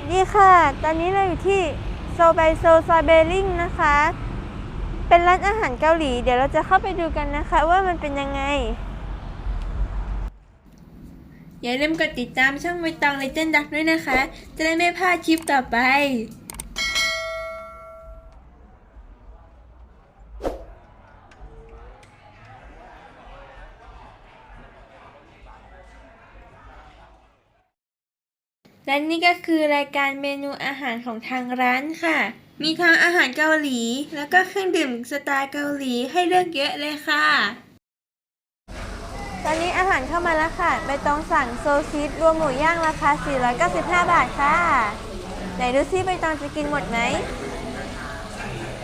สดีค่ะ ตอนนี้เราอยู่ที่โซไบโซซอยเบลิงนะคะ เป็นร้านอาหารเกาหลี เดี๋ยวเราจะเข้าไปดูกันนะคะว่ามันเป็นยังไง อย่าลืมกดติดตามช่องใบตองเลเจนดักด้วยนะคะ จะได้ไม่พลาดคลิปต่อไป และนี่ก็คือรายการเมนูอาหารของทางร้านค่ะ มีทั้งอาหารเกาหลี แล้วก็เครื่องดื่มสไตล์เกาหลีให้เลือกเยอะเลยค่ะ ตอนนี้อาหารเข้ามาแล้วค่ะใบตองสั่งโซซีสรวมหมูย่างราคา 495 บาทค่ะ ไหนดูซิใบตองจะกินหมดไหม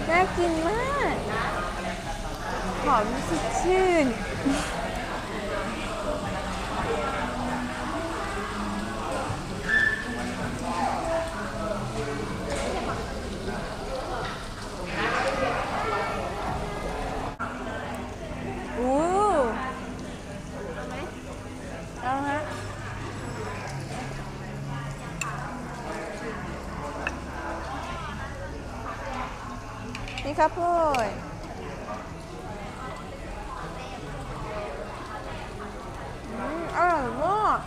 น่ากินมาก หอมสดชื่น อู้เอาฮะ นี่ครับพูดอืมอร่อยมาก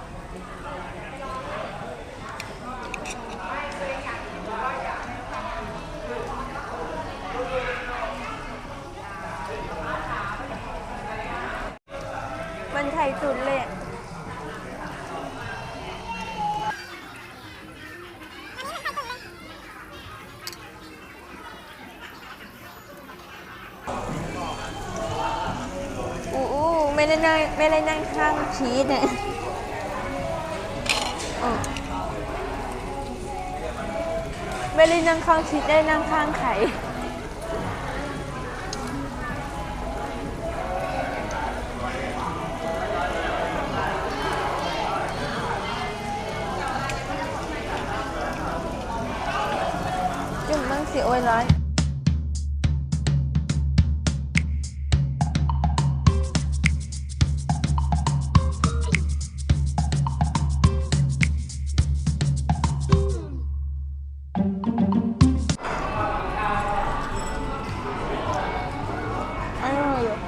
มันไทยจุดเลย ไม่ได้นั่งไม่ได้นั่งข้างชีสเนี่ยไม่ได้นั่งข้างชีสได้นั่งข้างไข่จุ่มมั่งสิโอ้ยร้อน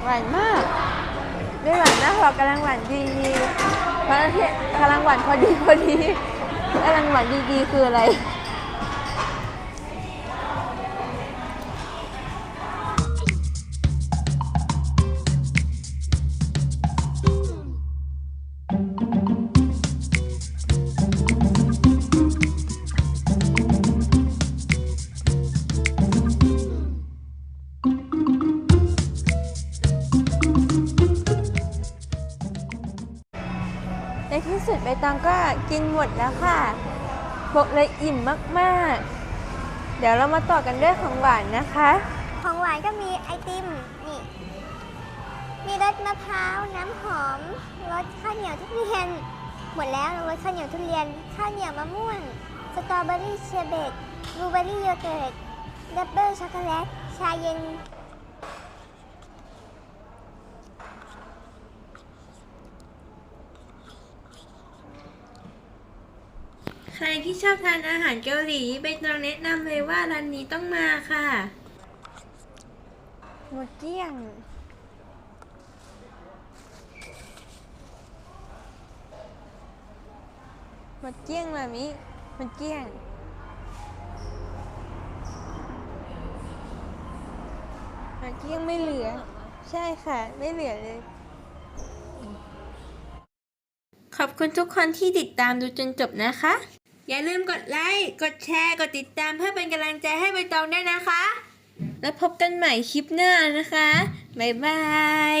หวานมาก ไม่หวานนะเรอกำลังหวานดีๆเพราะที่กำลังหวานพอดีพอดีกำลังหวานดีๆคืออะไร ตองก็กินหมดแล้วค่ะบอกเลยอิ่มมากๆ เดี๋ยวเรามาต่อกันด้วยของหวานนะคะ ของหวานก็มีไอติมนี่ มีรสมะพร้าวน้ำหอมรสข้าวเหนียวทุเรียน หมดแล้วรสข้าวเหนียวทุเรียน ข้าวเหนียวมะม่วงสตรอเบอรี่เชอร์เบตบลูเบอรี่โยเกิร์ตดับเบิลช็อกโกแลตชาเย็น ใครที่ชอบทานอาหารเกาหลีใบตองแนะนำเลยว่าร้านนี้ต้องมาค่ะ หมดเกลี้ยง หมดเกลี้ยงเลยมิหมดเกลี้ยง หมดเกลี้ยงไม่เหลือ ใช่ค่ะ ไม่เหลือเลยขอบคุณทุกคนที่ติดตามดูจนจบนะคะ อย่าลืมกดไลค์ กดแชร์ กดติดตามเพื่อเป็นกำลังใจให้ใบตองด้วยนะคะ แล้วพบกันใหม่คลิปหน้านะคะ บ๊ายบาย